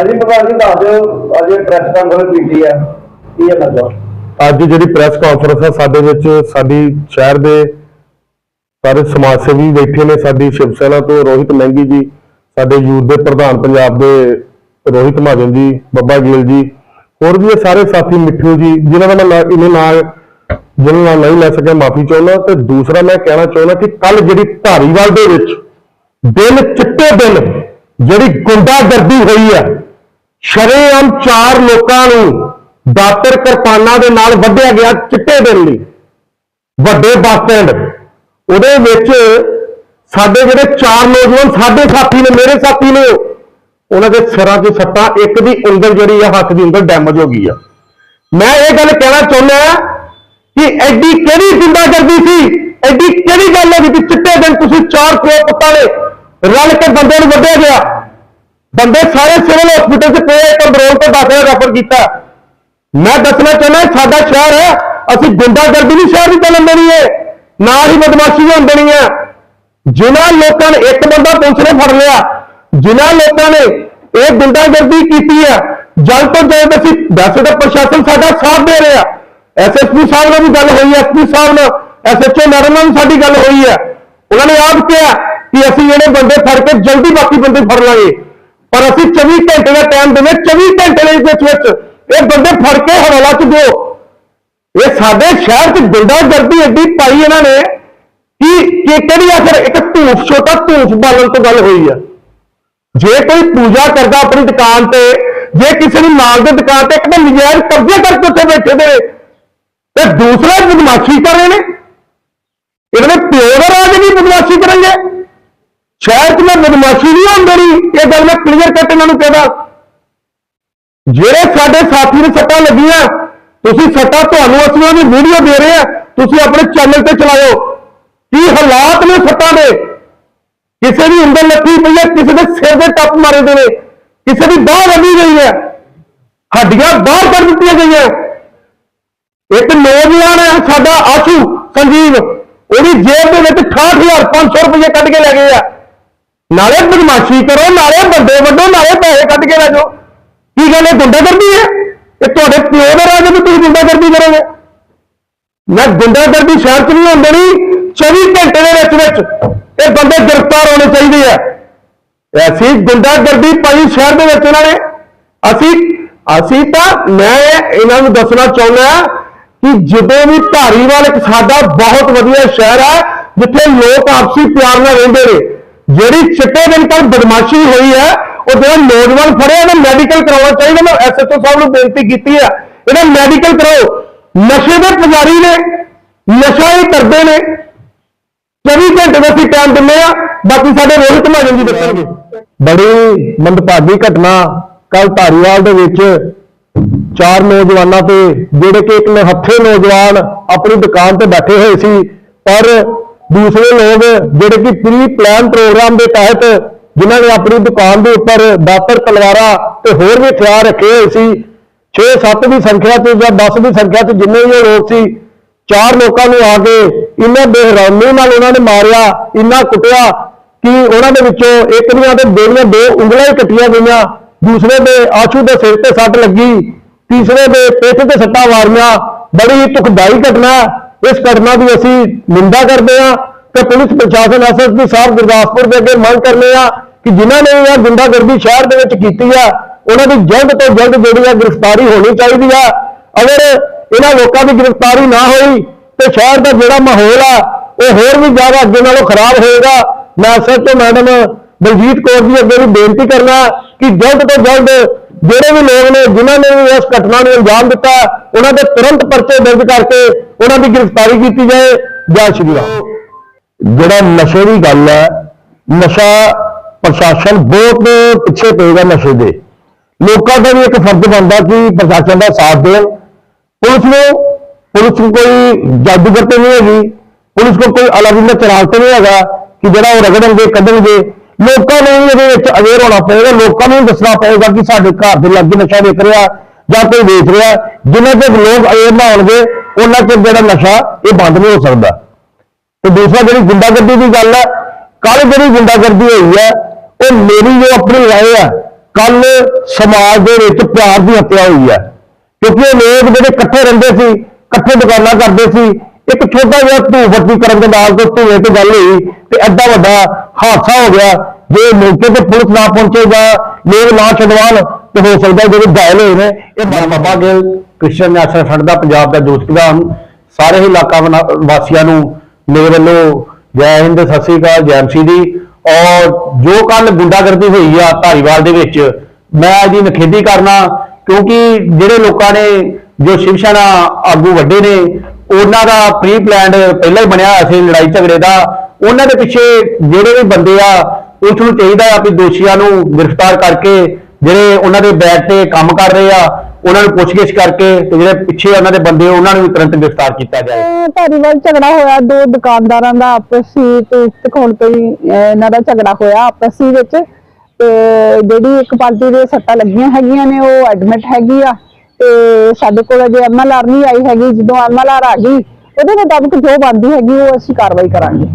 ਅਜੀ ਪ੍ਰਧਾਨ ਜੀ, ਦੱਸ ਦਿਓ, ਅੱਜ ਪ੍ਰੈਸ ਕਾਨਫਰੰਸ ਕੀਤੀ ਆ, ਕੀ ਹੈ ਮਤਲਬ? ਅੱਜ ਜਿਹੜੀ ਪ੍ਰੈਸ ਕਾਨਫਰੰਸ ਹੈ ਸਾਡੇ ਵਿੱਚ ਸਾਡੀ ਸ਼ਹਿਰ ਦੇ ਸਾਰੇ ਸਮਾਜ ਸੇਵੀ ਬੈਠੇ ਨੇ, ਸਾਡੀ ਸ਼ਿਵ ਸੈਨਾ ਤੋਂ ਰੋਹਿਤ ਮਹਿੰਗੀ ਜੀ, ਸਾਡੇ ਯੂਥ ਦੇ ਪ੍ਰਧਾਨ ਪੰਜਾਬ ਦੇ ਰੋਹਿਤ ਮਹਾਜਨ ਜੀ, ਬੱਬਾ ਗਿੱਲ ਜੀ, ਹੋਰ ਵੀ ਇਹ ਸਾਰੇ ਸਾਥੀ ਮਿੱਠੂ ਜੀ, ਜਿਨ੍ਹਾਂ ਦਾ ਮੈਂ ਨਾਂ- ਇਹਨੇ ਨਾਲ ਜਿਹਨਾਂ ਨਾਲ ਨਹੀਂ ਲੈ ਸਕਿਆ, ਮਾਫੀ ਚਾਹੁੰਦਾ, ਤੇ ਦੂਸਰਾ ਮੈਂ ਕਹਿਣਾ ਚਾਹੁੰਦਾ ਕਿ ਕੱਲ ਜਿਹੜੀ ਧਾਰੀਵਾਲ ਦੇ ਵਿੱਚ ਦਿਨ ਚਿੱਟੇ ਦਿਨ, ਜਿਹੜੀ ਗੁੰਡਾਗਰਦੀ ਹੋਈ ਹੈ ਸ਼ਰੇਆਮ ਚਾਰ ਲੋਕਾਂ ਨੂੰ ਦਾਤਰ ਕਿਰਪਾਨਾਂ ਦੇ ਨਾਲ ਵੱਢਿਆ ਗਿਆ ਚਿੱਟੇ ਦਿਨ ਲਈ। ਵੱਡੇ ਬੱਸ ਸਟੈਂਡ। ਉਹਦੇ ਵਿੱਚ ਸਾਡੇ ਜਿਹੜੇ ਚਾਰ ਨੌਜਵਾਨ, ਸਾਡੇ ਸਾਥੀ ਨੇ, ਮੇਰੇ ਸਾਥੀ ਨੇ, ਉਹਨਾਂ ਦੇ ਸਿਰਾਂ 'ਚ ਸੱਟਾਂ, ਇੱਕ ਦੀ ਉਂਗਲ ਜਿਹੜੀ ਆ, ਹੱਥ ਦੀ ਉਂਗਲ ਡੈਮੇਜ ਹੋ ਗਈ ਆ। ਮੈਂ ਇਹ ਗੱਲ ਕਹਿਣਾ ਚਾਹੁੰਦਾ ਕਿ ਐਡੀ ਕਿਹੜੀ ਗੁੰਡਾਗਰਦੀ ਸੀ, ਐਡੀ ਕਿਹੜੀ ਗੱਲ ਹੈ ਕਿ ਚਿੱਟੇ ਦਿਨ ਤੁਸੀਂ ਚਾਰ ਪਿਓ ਪੁੱਤਾਂ ਨੇ ਰਲ ਕੇ ਬੰਦੇ ਨੂੰ ਵੱਢਿਆ ਗਿਆ। ਬੰਦੇ ਸਾਰੇ ਸਿਵਲ ਹਸਪੀਟਲ 'ਚ ਪਏ ਕੰਟਰੋਲ ਤੋਂ ਦਾਖਲ ਰੈਫਰ ਕੀਤਾ। ਮੈਂ ਦੱਸਣਾ ਚਾਹੁੰਦਾ ਸਾਡਾ ਸ਼ਹਿਰ ਹੈ, ਅਸੀਂ ਗੁੰਡਾਗਰਦੀ ਨਹੀਂ ਸ਼ਹਿਰ ਦੀ ਚੱਲਣ ਦੇਣੀ ਹੈ ਨਾ ਹੀ ਬਦਮਾਸ਼ੀ ਹੋਣ ਦੇਣੀ ਹੈ। ਜਿਨ੍ਹਾਂ ਲੋਕਾਂ ਨੇ ਇੱਕ ਬੰਦਾ ਪੁਲਿਸ ਨੇ ਫੜ ਲਿਆ, ਜਿਨ੍ਹਾਂ ਲੋਕਾਂ ਨੇ ਇਹ ਗੁੰਡਾਗਰਦੀ ਕੀਤੀ ਹੈ, ਜਲਦ ਤੋਂ ਜਲਦ ਅਸੀਂ, ਵੈਸੇ ਤਾਂ ਪ੍ਰਸ਼ਾਸਨ ਸਾਡਾ ਸਾਥ ਦੇ ਰਿਹਾ। ਐਸਐਸਪੀ ਸਾਹਿਬ ਨਾਲ ਵੀ ਗੱਲ ਹੋਈ ਐਸਪੀ ਸਾਹਿਬ ਨਾਲ ਐਸਐਚਓ ਮੈਡਮ ਨਾਲ ਵੀ ਸਾਡੀ ਗੱਲ ਹੋਈ ਹੈ। ਉਹਨਾਂ ਨੇ ਆਪ ਕਿਹਾ ਕਿ ਅਸੀਂ ਜਿਹੜੇ ਬੰਦੇ ਫੜ ਕੇ ਜਲਦੀ ਬਾਕੀ ਬੰਦੇ ਫੜ ਲਾਂਗੇ। ਪਰ ਅਸੀਂ 24 ਘੰਟੇ ਦਾ ਟਾਈਮ ਦਿੰਦੇ 24 ਘੰਟੇ ਦੇ ਵਿੱਚ ਵਿੱਚ। ਇਹ ਬੰਦੇ ਫੜ ਕੇ ਹਵਾਲਾ ਚ ਦਿਓ। ਇਹ ਸਾਡੇ ਸ਼ਹਿਰ 'ਚ ਗੁੰਡਾਗਰਦੀ ਐਡੀ ਪਾਈ ਇਹਨਾਂ ਨੇ ਕਿ ਕਿਹੜੀ ਆਖਰ ਇੱਕ ਧੂਫ, ਛੋਟਾ ਧੂਫ ਬਾਲਣ ਤੋਂ ਗੱਲ ਹੋਈ ਆ। ਜੇ ਕੋਈ ਪੂਜਾ ਕਰਦਾ ਆਪਣੀ ਦੁਕਾਨ ਤੇ, ਜੇ ਕਿਸੇ ਨੂੰ ਨਾਲ ਦੀ ਦੁਕਾਨ ਤੇ ਇੱਕ ਤਾਂ ਨਜਾਇਜ਼ ਕਬਜ਼ੇ ਕਰਕੇ ਉੱਥੇ ਬੈਠੇ ਦੇ ਤੇ ਦੂਸਰਾ ਬਦਮਾਸ਼ੀ ਕਰ ਰਹੇ ਨੇ। ਇਹਨਾਂ ਦੇ ਪਿਓ ਦਾ ਰਾਜ ਵੀ ਬਦਮਾਸ਼ੀ ਕਰਨਗੇ। ਸ਼ਹਿਰ 'ਚ ਮੈਂ ਬਦਮਾਸ਼ੀ ਨਹੀਂ ਹੁੰਦੀ ਦੇਣੀ। ਇਹ ਗੱਲ ਮੈਂ ਕਲੀਅਰ ਕੱਟ ਇਹਨਾਂ ਨੂੰ ਕਹਦਾ। ਜਿਹੜੇ ਸਾਡੇ ਸਾਥੀ ਨੂੰ ਸੱਟਾਂ ਲੱਗੀਆਂ, ਤੁਸੀਂ ਸੱਟਾਂ ਤੁਹਾਨੂੰ ਅਸੀਂ ਉਹਦੀ ਵੀਡੀਓ ਦੇ ਰਹੇ ਆ ਤੁਸੀਂ ਆਪਣੇ ਚੈਨਲ ਤੇ ਚਲਾਇਓ। ਕੀ ਹਾਲਾਤ ਨੇ ਸੱਟਾਂ ਦੇ? ਕਿਸੇ ਦੀ ਉਂਗਲ ਲੱਗੀ ਪਈ ਹੈ, ਕਿਸੇ ਦੇ ਸਿਰ ਦੇ ਟੱਪ ਮਾਰੇ ਦੇ ਨੇ। ਕਿਸੇ ਦੀ ਬਾਹ ਵੱਢੀ ਗਈ ਹੈ। ਹੱਡੀਆਂ ਬਾਹਰ ਕੱਢ ਦਿੱਤੀਆਂ ਗਈਆਂ। ਇੱਕ ਨੌਜਵਾਨ ਹੈ ਸਾਡਾ ਆਸ਼ੂ ਸੰਜੀਵ। ਉਹਦੀ ਜੇਬ ਦੇ ਵਿੱਚ 68500 ਰੁਪਏ ਕੱਢ ਕੇ ਲੈ ਗਏ ਆ। ਨਾਲੇ ਬਦਮਾਸ਼ੀ ਕਰੋ, ਨਾਲੇ ਬੰਦੇ ਵੱਡੋ ਨਾਲੇ ਪੈਸੇ ਕੱਢ ਕੇ ਲੈ ਜਾਓ। ਕੀ ਗੱਲ, ਇਹ ਗੁੰਡਾਗਰਦੀ ਹੈ? ਇਹ ਤੁਹਾਡੇ ਪਿਓ ਦਾ ਰਾਜ ਹੈ ਵੀ ਤੁਸੀਂ ਗੁੰਡਾਗਰਦੀ ਕਰੋਗੇ। ਮੈਂ ਗੁੰਡਾਗਰਦੀ ਸ਼ਹਿਰ 'ਚ ਨਹੀਂ ਹੁੰਦੇ ਨਹੀਂ 24 ਘੰਟੇ ਦੇ ਵਿੱਚ ਵਿੱਚ ਇਹ ਬੰਦੇ ਗ੍ਰਿਫਤਾਰ ਹੋਣੇ ਚਾਹੀਦੇ ਆ। ਐਸੀ ਗੁੰਡਾਗਰਦੀ ਪਾਈ ਸ਼ਹਿਰ ਦੇ ਵਿੱਚ ਇਹਨਾਂ ਨੇ। ਅਸੀਂ ਅਸੀਂ ਤਾਂ, ਮੈਂ ਇਹਨਾਂ ਨੂੰ ਦੱਸਣਾ ਚਾਹੁੰਦਾ ਕਿ ਜਦੋਂ ਵੀ ਧਾਰੀਵਾਲ ਇੱਕ ਸਾਡਾ ਬਹੁਤ ਵਧੀਆ ਸ਼ਹਿਰ ਹੈ, ਜਿੱਥੇ ਲੋਕ ਆਪਸੀ ਪਿਆਰ ਨਾਲ ਰਹਿੰਦੇ ਨੇ ਜਿਹੜੀ ਚਿੱਟੇ ਦਿਨ ਕੱਲ ਬਦਮਾਸ਼ੀ ਹੋਈ ਹੈ, ਉਹ ਜਿਹੜਾ ਨੌਜਵਾਨ ਫੜਿਆ ਇਹਦਾ ਮੈਡੀਕਲ ਕਰਾਉਣਾ ਚਾਹੀਦਾ। ਮੈਂ ਐਸਐਚਓ ਸਾਹਿਬ ਨੂੰ ਬੇਨਤੀ ਕੀਤੀ ਹੈ ਇਹਦਾ ਮੈਡੀਕਲ ਕਰਾਓ। ਨਸ਼ੇ ਦੇ ਪੁਜਾਰੀ ਨੇ, ਨਸ਼ਾ ਹੀ ਕਰਦੇ ਨੇ। 24 ਘੰਟੇ ਦਾ ਅਸੀਂ ਟਾਈਮ ਦਿੰਦੇ ਆ, ਬਾਕੀ ਸਾਡੇ ਰੋਹਿਤ ਮਹਾਜਨ ਜੀ ਦੱਸਣਗੇ। ਬੜੀ ਮੰਦਭਾਗੀ ਘਟਨਾ ਕੱਲ ਧਾਰੀਵਾਲ ਦੇ ਵਿੱਚ। ਚਾਰ ਨੌਜਵਾਨਾਂ ਤੇ, ਜਿਹੜੇ ਕਿ ਇੱਕ ਨਿਹੱਥੇ ਨੌਜਵਾਨ ਆਪਣੀ ਦੁਕਾਨ ਤੇ ਬੈਠੇ ਹੋਏ ਸੀ, ਪਰ ਦੂਸਰੇ ਲੋਕ ਜਿਹੜੇ ਕਿ ਪ੍ਰੀ ਪਲਾਨ ਪ੍ਰੋਗਰਾਮ ਦੇ ਤਹਿਤ ਜਿਨ੍ਹਾਂ ਨੇ ਆਪਣੀ ਦੁਕਾਨ ਦੇ ਉੱਪਰ ਦਾਤਰ, ਤਲਵਾਰਾਂ ਤੇ ਹੋਰ ਵੀ ਹਥਿਆਰ ਰੱਖੇ ਹੋਏ ਸੀ 6-7 ਦੀ ਸੰਖਿਆ ਤੇ ਜਾਂ 10 ਦੀ ਸੰਖਿਆ ਤੇ ਜਿੰਨੇ ਵੀ ਉਹ ਲੋਕ ਸੀ, ਚਾਰ ਲੋਕਾਂ ਨੂੰ ਆ ਕੇ ਇੰਨੇ ਬੇਹਰਾਮੀ ਨਾਲ ਉਹਨਾਂ ਨੇ ਮਾਰਿਆ, ਇੰਨਾ ਕੁੱਟਿਆ ਕਿ ਉਹਨਾਂ ਦੇ ਵਿੱਚੋਂ ਇੱਕ ਦੀਆਂ ਤੇ ਦੋਨੀਆਂ ਦੋ ਉਂਗਲਾਂ ਹੀ ਕੱਟੀਆਂ ਗਈਆਂ, ਦੂਸਰੇ ਦੇ ਆਸ਼ੂ ਦੇ ਸਿਰ ਤੇ ਸੱਟ ਲੱਗੀ, ਤੀਸਰੇ ਦੇ ਪਿੱਠ ਤੇ ਸੱਟਾਂ ਮਾਰੀਆਂ, ਬੜੀ ਹੀ ਦੁਖਦਾਈ ਘਟਨਾ ਇਸ ਘਟਨਾ ਦੀ ਅਸੀਂ ਨਿੰਦਾ ਕਰਦੇ ਹਾਂ ਤੇ ਪੁਲਿਸ ਪ੍ਰਸ਼ਾਸਨ ਐਸਐਸਪੀ ਸਾਹਿਬ ਗੁਰਦਾਸਪੁਰ ਦੇ ਅੱਗੇ ਮੰਗ ਕਰਨੇ ਆ ਕਿ ਜਿਨ੍ਹਾਂ ਨੇ ਇਹ ਗੁੰਡਾਗਰਦੀ ਸ਼ਹਿਰ ਦੇ ਵਿੱਚ ਕੀਤੀ ਆ, ਉਹਨਾਂ ਦੀ ਜਲਦ ਤੋਂ ਜਲਦ ਜਿਹੜੀ ਆ ਗ੍ਰਿਫਤਾਰੀ ਹੋਣੀ ਚਾਹੀਦੀ ਆ। ਅਗਰ ਇਹਨਾਂ ਲੋਕਾਂ ਦੀ ਗ੍ਰਿਫਤਾਰੀ ਨਾ ਹੋਈ ਤੇ ਸ਼ਹਿਰ ਦਾ ਜਿਹੜਾ ਮਾਹੌਲ ਆ, ਉਹ ਹੋਰ ਵੀ ਜ਼ਿਆਦਾ ਅੱਗੇ ਨਾਲੋਂ ਖਰਾਬ ਹੋਏਗਾ। ਮੈਂ ਐਸਐਚਓ ਮੈਡਮ ਬਲਜੀਤ ਕੌਰ ਜੀ ਅੱਗੇ ਵੀ ਬੇਨਤੀ ਕਰਨਾ ਕਿ ਜਲਦ ਤੋਂ ਜਲਦ ਜਿਹੜੇ ਵੀ ਲੋਕ ਨੇ, ਜਿਨ੍ਹਾਂ ਨੇ ਵੀ ਇਸ ਘਟਨਾ ਨੂੰ ਅੰਜਾਮ ਦਿੱਤਾ, ਉਹਨਾਂ ਦੇ ਤੁਰੰਤ ਪਰਚੇ ਦਰਜ ਕਰਕੇ ਉਹਨਾਂ ਦੀ ਗ੍ਰਿਫਤਾਰੀ ਕੀਤੀ ਜਾਏ। ਜਾਂ ਸ਼੍ਰੀ ਰਾਮ। ਜਿਹੜਾ ਨਸ਼ੇ ਦੀ ਗੱਲ ਹੈ, ਨਸ਼ਾ ਪ੍ਰਸ਼ਾਸਨ ਬਹੁਤ ਪਿੱਛੇ ਪਏਗਾ ਨਸ਼ੇ ਦੇ। ਲੋਕਾਂ ਦਾ ਵੀ ਇੱਕ ਫਰਜ਼ ਬਣਦਾ ਕਿ ਪ੍ਰਸ਼ਾਸਨ ਦਾ ਸਾਥ ਦੇਣ। ਪੁਲਿਸ ਨੂੰ ਪੁਲਿਸ ਨੂੰ ਕੋਈ ਜਾਦੂਗਰ ਤੇ ਨਹੀਂ ਹੈਗੀ। ਪੁਲਿਸ ਕੋਲ ਕੋਈ ਅਲਾਦੀਨ ਚਰਾਗ ਤੇ ਨਹੀਂ ਹੈਗਾ ਕਿ ਜਿਹੜਾ ਉਹ ਰਗੜਨਗੇ, ਕੱਢਣਗੇ। ਲੋਕਾਂ ਨੂੰ ਵੀ ਇਹਦੇ ਵਿੱਚ ਅਵੇਅਰ ਹੋਣਾ ਪਏਗਾ, ਲੋਕਾਂ ਨੂੰ ਵੀ ਦੱਸਣਾ ਪਏਗਾ ਕਿ ਸਾਡੇ ਘਰ ਦੇ ਲਾਗੇ ਨਸ਼ਾ ਵੇਚ ਰਿਹਾ, ਜਾਂ ਕੋਈ ਵੇਚ ਰਿਹਾ, ਜਿੰਨਾ ਚਿਰ ਲੋਕ ਅਵੇਅਰ ਨਾ ਹੋਣਗੇ, ਉਹਨਾਂ ਚਿਰ ਜਿਹੜਾ ਨਸ਼ਾ ਇਹ ਬੰਦ ਨਹੀਂ ਹੋ ਸਕਦਾ। ਤੇ ਦੂਸਰਾ ਜਿਹੜੀ ਗੁੰਡਾਗਰਦੀ ਦੀ ਗੱਲ ਹੈ ਕੱਲ ਜਿਹੜੀ ਗੁੰਡਾਗਰਦੀ ਹੋਈ ਹੈ ਉਹ ਮੇਰੀ ਜੋ ਆਪਣੀ ਰਾਏ ਹੈ ਕੱਲ ਸਮਾਜ ਦੇ ਵਿੱਚ ਪਿਆਰ ਦੀ ਹੱਤਿਆ ਹੋਈ ਹੈ ਕਿਉਂਕਿ ਇਹ ਲੋਕ ਜਿਹੜੇ ਇਕੱਠੇ ਰਹਿੰਦੇ ਸੀ, ਇਕੱਠੇ ਦੁਕਾਨਾਂ ਕਰਦੇ ਸੀ ਇੱਕ ਛੋਟਾ ਜਿਹਾ ਧੂਫ ਬੱਤੀ ਕਰਨ ਦੇ ਨਾਲ ਤੋਂ ਧੂਏ ਤੇ ਗੱਲ ਹੋਈ ਤੇ ਐਡਾ ਵੱਡਾ ਹਾਦਸਾ ਹੋ ਗਿਆ, ਜੇ ਮੌਕੇ ਤੇ ਪੁਲਿਸ ਨਾ ਪਹੁੰਚੇ ਜਾਂ ਲੋਕ ਨਾ ਛਡਵਾਉਣ, ਤੇ ਹੋ ਸਕਦਾ ਜਿਹੜੇ ਘਾਇਲ ਹੋਏ ਨੇ, ਇਹ Baba Gill Christian National Front ਦਾ ਪੰਜਾਬ ਦਾ ਜੋਤ ਪ੍ਰਧਾਨ ਸਾਰੇ ਹੀ ਇਲਾਕਾ ਵਾਸੀਆਂ ਨੂੰ ਮੇਰੇ ਵੱਲੋਂ ਜੈ ਹਿੰਦ, ਸਤਿ ਸ੍ਰੀ ਅਕਾਲ, ਜੈ ਮਸੀਹ ਦੀ। ਔਰ ਜੋ ਕੱਲ ਗੁੰਡਾਗਰਦੀ ਹੋਈ ਆ ਧਾਰੀਵਾਲ ਦੇ ਵਿੱਚ, ਮੈਂ ਇਹਦੀ ਨਖੇਦੀ ਕਰਨਾ, ਕਿਉਂਕਿ ਜਿਹੜੇ ਲੋਕਾਂ ਨੇ, ਜੋ ਸ਼ਿਵ ਸੈਨਾ ਆਗੂ ਵੱਡੇ ਨੇ ਉਹਨਾਂ ਦਾ ਪ੍ਰੀ ਪਲਾਨਡ ਪਹਿਲਾਂ ਹੀ ਬਣਿਆ ਹੋਇਆ ਸੀ ਲੜਾਈ ਝਗੜੇ ਦਾ, ਉਹਨਾਂ ਦੇ ਪਿੱਛੇ ਜਿਹੜੇ ਵੀ ਬੰਦੇ ਆ ਉਸ ਨੂੰ ਚਾਹੀਦਾ ਆ ਵੀ ਦੋਸ਼ੀਆਂ ਨੂੰ ਗ੍ਰਿਫਤਾਰ ਕਰਕੇ ਜਿਹੜੇ ਉਹਨਾਂ ਦੇ ਬੈਕ ਤੇ ਕੰਮ ਕਰ ਰਹੇ ਆ, ਉਹਨਾਂ ਨੂੰ ਪੁੱਛਗਿੱਛ ਕਰਕੇ ਤੇ ਜਿਹੜੇ ਪਿੱਛੇ ਉਹਨਾਂ ਦੇ ਬੰਦੇ ਉਹਨਾਂ ਨੂੰ ਵੀ ਤੁਰੰਤ ਗ੍ਰਿਫਤਾਰ ਕੀਤਾ ਜਾਏ। ਧਾਰੀਵਾਲ ਝਗੜਾ ਹੋਇਆ, ਦੋ ਦੁਕਾਨਦਾਰਾਂ ਦਾ ਆਪਸੀ ਤੇ ਦਿਖਾਉਣ ਤੇ ਇਹਨਾਂ ਦਾ ਝਗੜਾ ਹੋਇਆ ਆਪਸੀ ਵਿੱਚ। ਤੇ ਜਿਹੜੀ ਇੱਕ ਪਾਰਟੀ ਦੇ ਸੱਟਾਂ ਲੱਗੀਆਂ ਹੈਗੀਆਂ ਨੇ, ਉਹ ਐਡਮਿਟ ਹੈਗੀ ਆ। ਤੇ ਸਾਡੇ ਕੋਲ ਅਜੇ ਐਮਐਲਆਰ ਨਹੀਂ ਆਈ ਹੈਗੀ, ਜਦੋਂ ਐਮਐਲਆਰ ਆ ਗਈ, ਉਹਦੇ ਮੁਤਾਬਕ ਜੋ ਬਣਦੀ ਹੈਗੀ, ਉਹ ਅਸੀਂ ਕਾਰਵਾਈ ਕਰਾਂਗੇ।